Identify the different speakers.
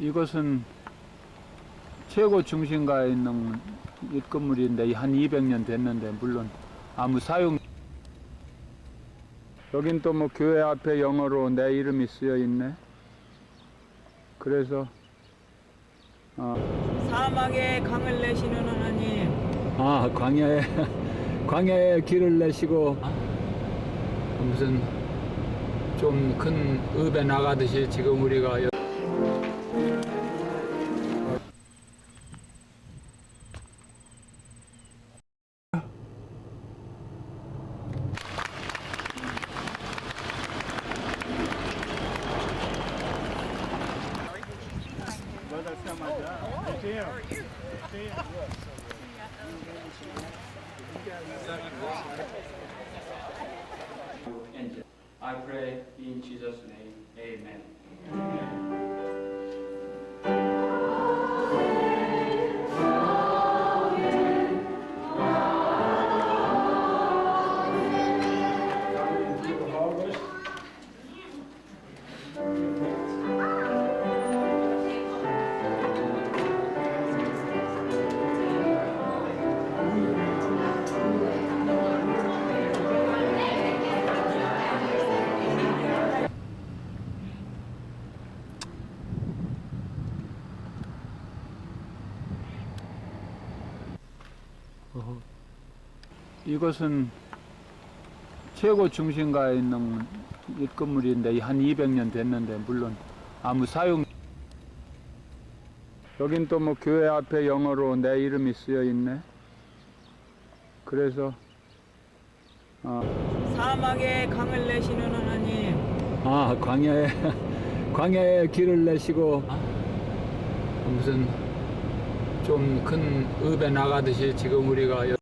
Speaker 1: 이것은 최고 중심가에 있는 이 건물인데 한 200년 됐는데 물론 아무 사용 여긴 또 뭐 교회 앞에 영어로 내 이름이 쓰여 있네. 그래서 어,
Speaker 2: 사막에 강을 내시는 하나님
Speaker 1: 아 광야에 광야에 길을 내시고 무슨 좀 큰 읍에 나가듯이 지금 우리가
Speaker 3: I pray in Jesus' name. Amen. Amen.
Speaker 1: 이것은 최고 중심가에 있는 이 건물인데 한 200년 됐는데 물론 아무 사용 여긴 또 뭐 교회 앞에 영어로 내 이름이 쓰여 있네. 그래서 어,
Speaker 2: 사막에 강을 내시는 하나님
Speaker 1: 아 광야에 광야에 길을 내시고 무슨 좀 큰 읍에 나가듯이 지금 우리가 여-